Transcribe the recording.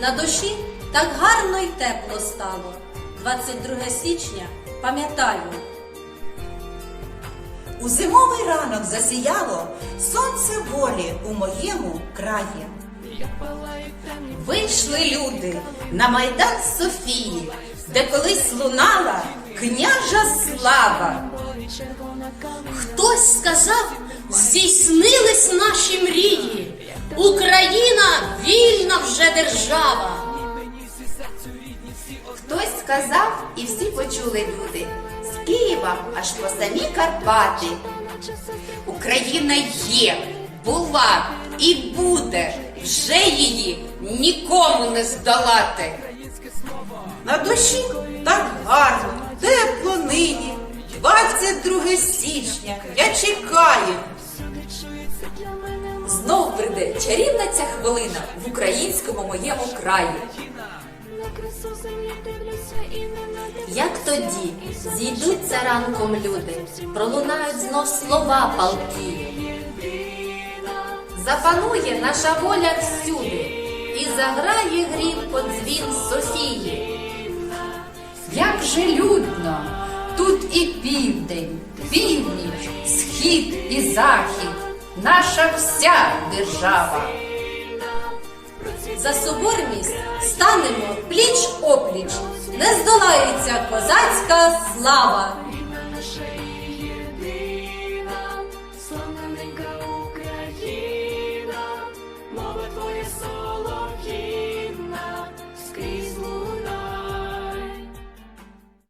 На душі так гарно й тепло стало. 22 січня пам'ятаю. У зимовий ранок засіяло сонце волі у моєму краї. Вийшли люди на майдан Софії, де колись лунала княжа слава. Хтось сказав, здійснились наші мрії. Україна вільна вже держава. Хтось сказав, і всі почули люди з Києва аж по самі Карпати. Україна є, була і буде. Вже її нікому не здолати. На душі так гарно, тепло нині. 22 січня я чекаю. Знов прийде чарівна ця хвилина в українському моєму краї. Як тоді зійдуться ранком люди, пролунають знов слова палки. Запанує наша воля всюди, і заграє грім по дзвін Софії. Як же людно, тут і південь, північ, схід і захід, наша вся держава. За соборність станемо пліч опліч, не здолається козацька слава.